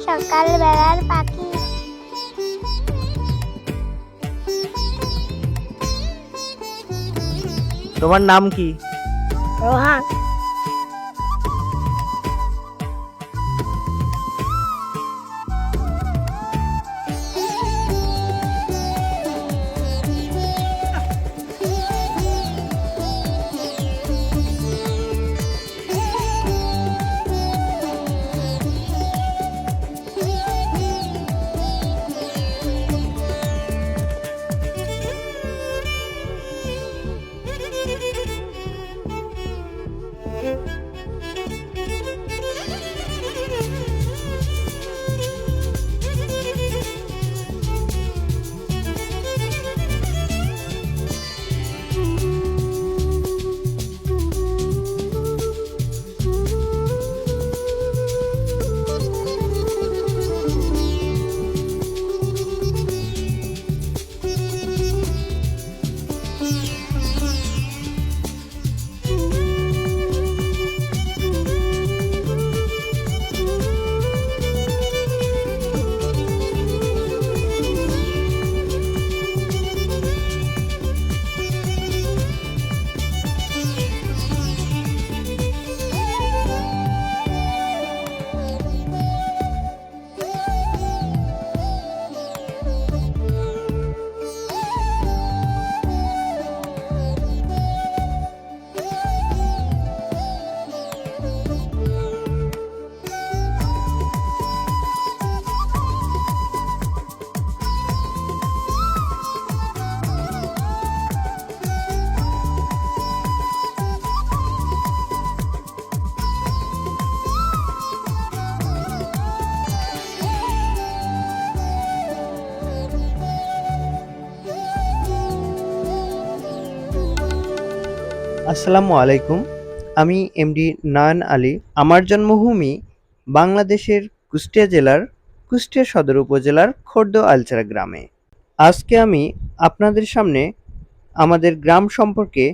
সকালবেলার পাখি। তোমার নাম কি? রোহান। আসসালামু আলাইকুম। আমি এমডি নয়ন আলী। আমার জন্মভূমি বাংলাদেশের কুষ্টিয়া জেলার কুষ্টিয়া সদর উপজেলার খোর্দ আলচারা গ্রামে। আজকে আমি আপনাদের সামনে আমাদের গ্রাম সম্পর্কে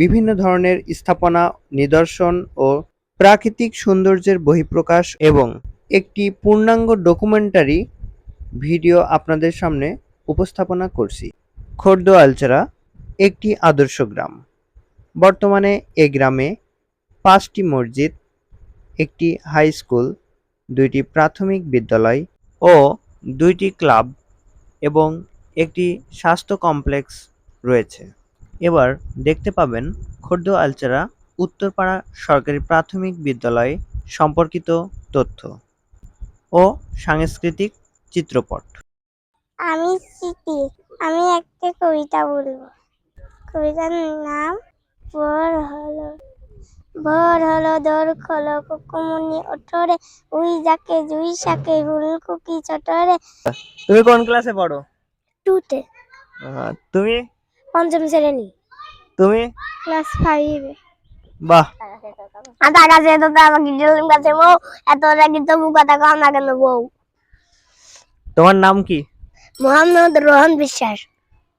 বিভিন্ন ধরনের স্থাপনা, নিদর্শন ও প্রাকৃতিক সৌন্দর্যের বহিঃপ্রকাশ এবং একটি পূর্ণাঙ্গ ডকুমেন্টারি ভিডিও আপনাদের সামনে উপস্থাপনা করছি। খোর্দ আলচারা একটি আদর্শ গ্রাম। বর্তমানে এ গ্রামে পাঁচটি মসজিদ, একটি হাই স্কুল, দুইটি প্রাথমিক বিদ্যালয় ও দুইটি ক্লাব এবং একটি স্বাস্থ্য কমপ্লেক্স রয়েছে। এবার দেখতে পাবেন খোর্দ আলচারা উত্তরপাড়া সরকারি প্রাথমিক বিদ্যালয় সম্পর্কিত তথ্য ও সাংস্কৃতিক চিত্রপট। আমি স্মৃতি, আমি একটা কবিতা বলব। কবিতার নাম ভোর হলো ভোর হলো দোর খোলো কুকুমনি ওঠরে উই যাকে জুই শাকে ফুলকুকি চটরে তুমি কোন ক্লাসে পড়ো টুতে তুমি পঞ্চম শ্রেণি তুমি ক্লাস ফাইভে বাহ কাছে তো আমাকে গেলাম কাছে বউ এত রাখি তবু কথা কম না কেন বউ তোমার নাম কি মোহাম্মদ রোহন বিশ্বাস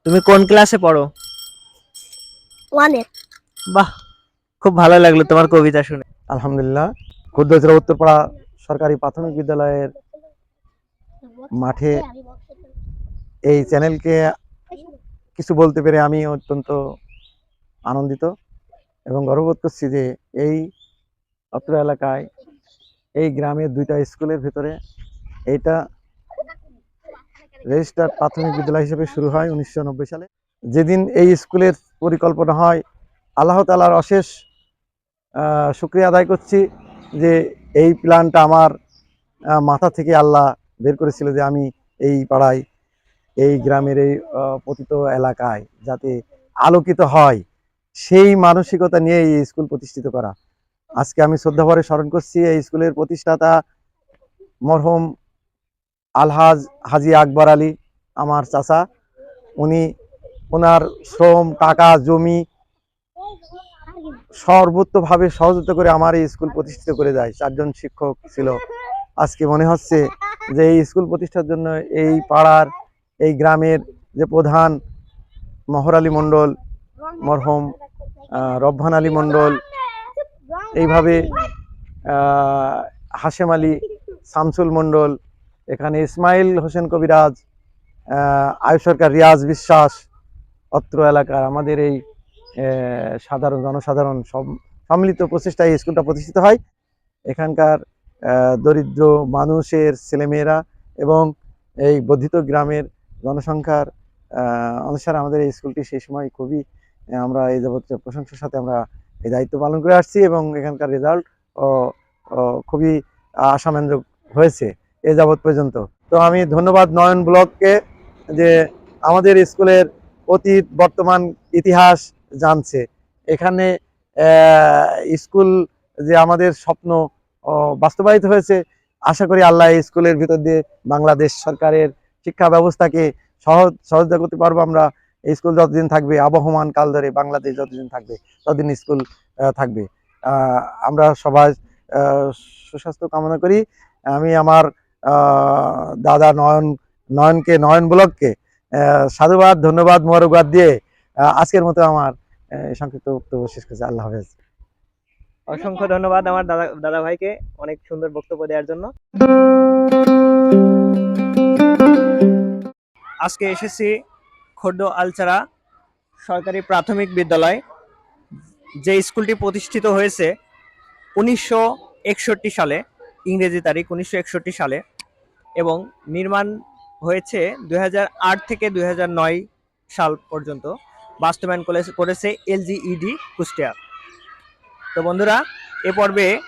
তুমি কোন ক্লাসে পড়ো ওয়ানে বাহ, খুব ভালো লাগল তোমার কবিতা শুনে। আলহামদুলিল্লাহ। ক্ষুদ্র উত্তরপাড়া সরকারি প্রাথমিক বিদ্যালয়ের মাঠে এই চ্যানেলকে কিছু বলতে পেরে আমি অত্যন্ত আনন্দিত এবং গর্ববোধ করছি যে এই অত্র এলাকায় এই গ্রামের দুইটা স্কুলের ভিতরে এইটা রেজিস্টার প্রাথমিক বিদ্যালয় হিসেবে শুরু হয় উনিশশো নব্বই সালে। যেদিন এই স্কুলের পরিকল্পনা হয় আল্লাহ তালার অশেষ শুক্রিয়া আদায় করছি যে এই প্ল্যানটা আমার মাথা থেকে আল্লাহ বের করেছিল যে আমি এই পাড়ায়, এই গ্রামের এই পতিত এলাকায় যাতে আলোকিত হয়, সেই মানসিকতা নিয়ে এই স্কুল প্রতিষ্ঠিত করা। আজকে আমি শ্রদ্ধাভরে স্মরণ করছি এই স্কুলের প্রতিষ্ঠাতা মরহম আলহাজ হাজি আকবর আলী, আমার চাচা। উনি ওনার শ্রম, টাকা, জমি সর্বোত্তভাবে সহযোগিতা করে আমার এই স্কুল প্রতিষ্ঠিত করে যায় চারজন শিক্ষক ছিল। আজকে মনে হচ্ছে যে এই স্কুল প্রতিষ্ঠার জন্য এই পাড়ার, এই গ্রামের যে প্রধান মহর আলী মণ্ডল, মরহম রব্বান আলী মণ্ডল, এইভাবে হাশেম আলী, শামসুল মণ্ডল, এখানে ইসমাইল হোসেন কবিরাজ আয়ুষ সরকার, রিয়াজ বিশ্বাস, অত্র এলাকার আমাদের এই সাধারণ জনসাধারণ সম্মিলিত প্রচেষ্টায় এই স্কুলটা প্রতিষ্ঠিত হয়। এখানকার দরিদ্র মানুষের ছেলেমেয়েরা এবং এই বর্ধিত গ্রামের জনসংখ্যার অনুসারে আমাদের এই স্কুলটি সেই সময় খুবই আমরা এই যাবতীয় প্রশংসার সাথে আমরা এই দায়িত্ব পালন করে আসছি এবং এখানকার রেজাল্ট ও খুবই আশাব্যঞ্জক হয়েছে এ যাবৎ পর্যন্ত। তো আমি ধন্যবাদ নয়ন ব্লককে যে আমাদের স্কুলের অতীত, বর্তমান ইতিহাস জানছে। এখানে স্কুল যে আমাদের স্বপ্ন বাস্তবায়িত হয়েছে, আশা করি আল্লাহ স্কুলের ভিতর দিয়ে বাংলাদেশ সরকারের শিক্ষা ব্যবস্থাকে সহজ সহযোগিতা করতে পারব আমরা। স্কুল যতদিন থাকবে, আবহমান কাল ধরে বাংলাদেশ যতদিন থাকবে, ততদিন স্কুল থাকবে। আমরা সবাই সুস্বাস্থ্য কামনা করি। আমি আমার দাদা নয়ন, নয়নকে, নয়ন ব্লককে সাধুবাদ, ধন্যবাদ মোবারকবাদ দিয়ে আজকের মতো আমার সংক্ষিপ্ত বক্তব্য শেষ করছি। আল্লাহ হাফেজ। অসংখ্য ধন্যবাদ আমার দাদা দাদা ভাইকে অনেক সুন্দর বক্তব্য দেওয়ার জন্য। আজকে এসেছি খোর্দ আলচারা সরকারি প্রাথমিক বিদ্যালয়। যে স্কুলটি প্রতিষ্ঠিত হয়েছে উনিশশো একষট্টি সালে ইংরেজি তারিখ উনিশশো একষট্টি সালে এবং নির্মাণ হয়েছে দুই হাজার আট থেকে দুই হাজার নয় সাল পর্যন্ত। বাস্তবায়ন করে- করেছে এলজিইডি কুষ্টিয়া। তো বন্ধুরা, এ পর্বে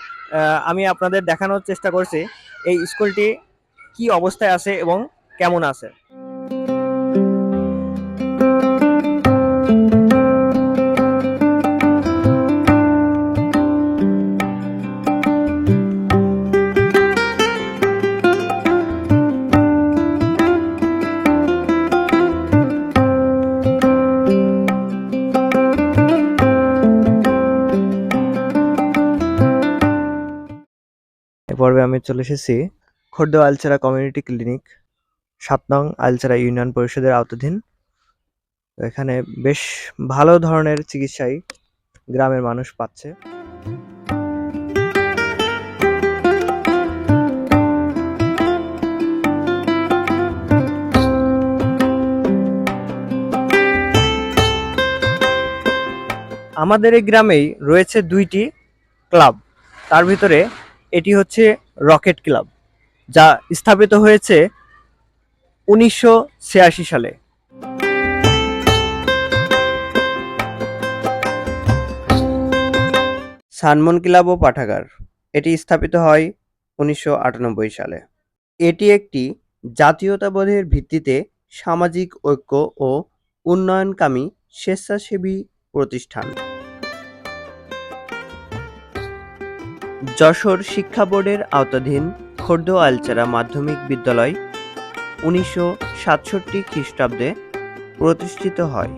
আমি আপনাদের দেখানোর চেষ্টা করছি, এই স্কুলটি কি অবস্থায় আছে এবং কেমন আছে। আমি চলে এসেছি। খোর্দ আলচারা কমিউনিটি ক্লিনিক সাত নং আলচারা ইউনিয়ন পরিষদের আওতাধীন। এখানে বেশ ভালো ধরনের চিকিৎসাই গ্রামের মানুষ পাচ্ছে। আমাদের এই গ্রামেই রয়েছে দুইটি ক্লাব। তার ভিতরে এটি হচ্ছে রকেট ক্লাব, যা স্থাপিত হয়েছে উনিশশো ছিয়াশি সালে। সানমন ক্লাব ও পাঠাগার, এটি স্থাপিত হয় উনিশশো আটানব্বই সালে। এটি একটি জাতীয়তাবোধের ভিত্তিতে সামাজিক ঐক্য ও উন্নয়নকামী স্বেচ্ছাসেবী প্রতিষ্ঠান। যশোর শিক্ষা বোর্ডের আওতাধীন খোর্দ আলচারা মাধ্যমিক বিদ্যালয় উনিশশো সাতষট্টি খ্রিস্টাব্দে প্রতিষ্ঠিত হয়।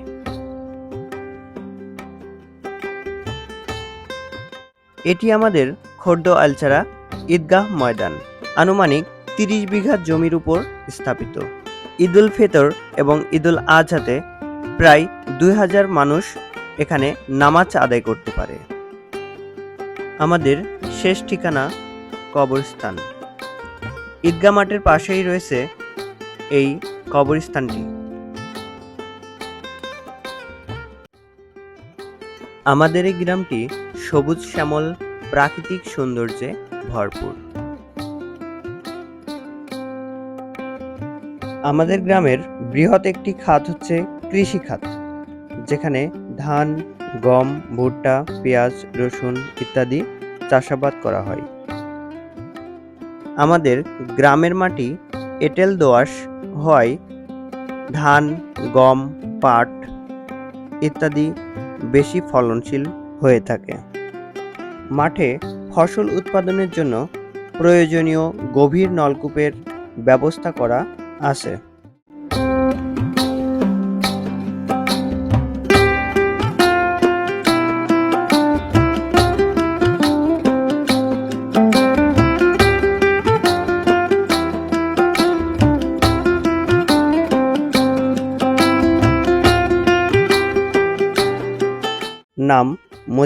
এটি আমাদের খোর্দ আলচারা ঈদগাহ ময়দান। আনুমানিক তিরিশ বিঘা জমির উপর স্থাপিত। ঈদুল ফিতর এবং ঈদুল আজহাতে প্রায় দুই হাজার মানুষ এখানে নামাজ আদায় করতে পারে। আমাদের শেষ ঠিকানা কবরস্থান। ঈদগা মাঠের পাশেই রয়েছে এই কবরস্থানটি। আমাদের এই গ্রামটি সবুজ শ্যামল, প্রাকৃতিক সৌন্দর্যে ভরপুর। আমাদের গ্রামের বৃহৎ একটি খাত হচ্ছে কৃষি খাত যেখানে ধান গম, ভুট্টা, পেঁয়াজ, রসুন ইত্যাদি চাষাবাদ করা হয়। আমাদের গ্রামের মাটি এঁটেল দোআঁশ হওয়ায় ধান, গম, পাট ইত্যাদি বেশি ফলনশীল হয়ে থাকে। মাঠে ফসল উৎপাদনের জন্য প্রয়োজনীয় গভীর নলকূপের ব্যবস্থা করা আছে।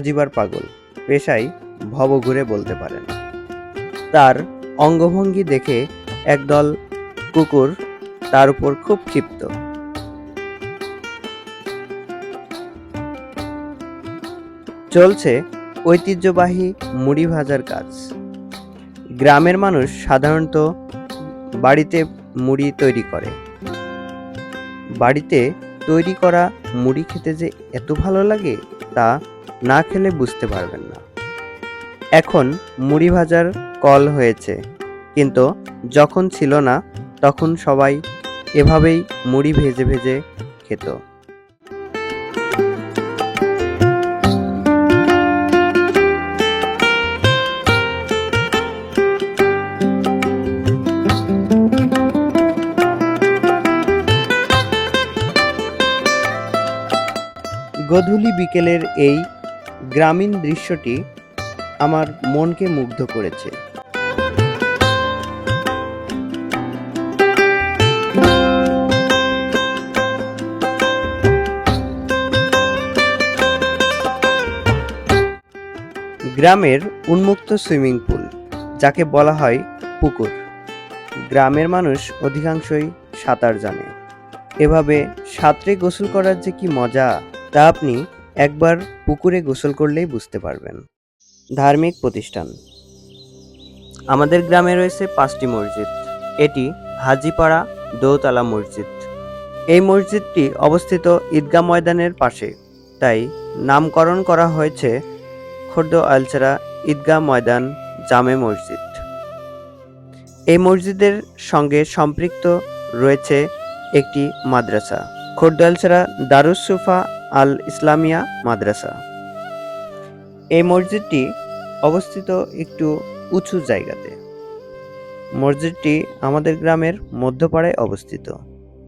মজিবার পাগল। পেশায় ভবঘুরে বলতে পারেন। তার অঙ্গভঙ্গি দেখে একদল কুকুর তার উপর খুব ক্ষিপ্ত। চলছে ঐতিহ্যবাহী মুড়ি ভাজার কাজ। গ্রামের মানুষ সাধারণত বাড়িতে মুড়ি তৈরি করে। বাড়িতে তৈরি করা মুড়ি খেতে যে এত ভালো লাগে তা না খেলে বুঝতে পারবেন না। এখন মুড়ি ভাজার কল হয়েছে, কিন্তু যখন ছিল না, তখন সবাই এভাবেই মুড়ি ভেজে ভেজে খেত। গধূলি বিকেলের এই গ্রামীণ দৃশ্যটি আমার মনকে মুগ্ধ করেছে। গ্রামের উন্মুক্ত সুইমিং পুল, যাকে বলা হয় পুকুর। গ্রামের মানুষ অধিকাংশই সাঁতার জানে। এভাবে সাঁতরে গোসল করার যে কি মজা, তা আপনি একবার পুকুরে গোসল করলেই বুঝতে পারবেন। ধার্মিক প্রতিষ্ঠান। আমাদের গ্রামে রয়েছে পাঁচটি মসজিদ। এটি হাজিপাড়া দোতলা মসজিদ। এই মসজিদটি অবস্থিত ঈদগাহ ময়দানের পাশে। তাই নামকরণ করা হয়েছে খোর্দ আলচারা ঈদগাহ ময়দান জামে মসজিদ। এই মসজিদের সঙ্গে সম্পৃক্ত রয়েছে একটি মাদ্রাসা। খোর্দালছড়া দারুসুফা আল ইসলামিয়া মাদ্রাসা। এই মসজিদটি অবস্থিত একটু উঁচু জায়গাতে। মসজিদটি আমাদের গ্রামের মধ্যপাড়ায় অবস্থিত।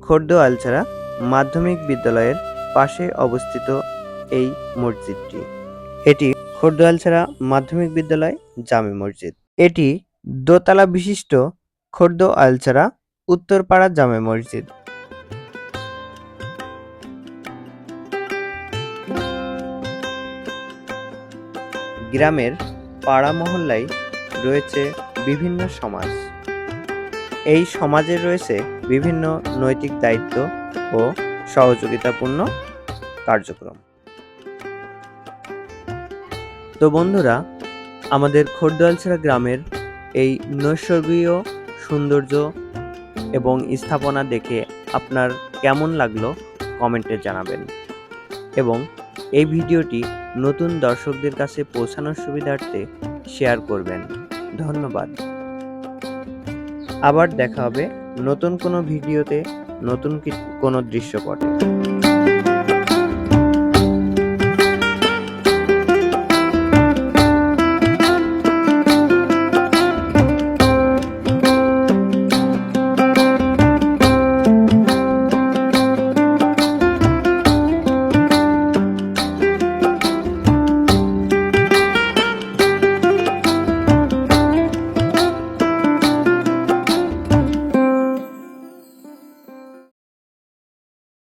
খোর্দ আলছাড়া মাধ্যমিক বিদ্যালয়ের পাশে অবস্থিত এই মসজিদটি। এটি খোর্দ আলছাড়া মাধ্যমিক বিদ্যালয় জামে মসজিদ। এটি দোতলা বিশিষ্ট খোর্দ আলছাড়া উত্তরপাড়া জামে মসজিদ। গ্রামের পাড়া মহল্লায় রয়েছে বিভিন্ন সমাজ। এই সমাজে রয়েছে বিভিন্ন নৈতিক দায়িত্ব ও সহযোগিতাপূর্ণ কার্যক্রম। তো বন্ধুরা, আমাদের খোর্দয়ালছড়া গ্রামের এই নৈসর্গীয় সৌন্দর্য এবং স্থাপনা দেখে আপনার কেমন লাগল কমেন্টে জানাবেন। এবং এই ভিডিওটি নতুন দর্শকদের কাছে পৌঁছানোর সুবিধার্থে শেয়ার করবেন। ধন্যবাদ। আবার দেখা হবে নতুন কোনো ভিডিওতে, নতুন কোনো দৃশ্যপটে।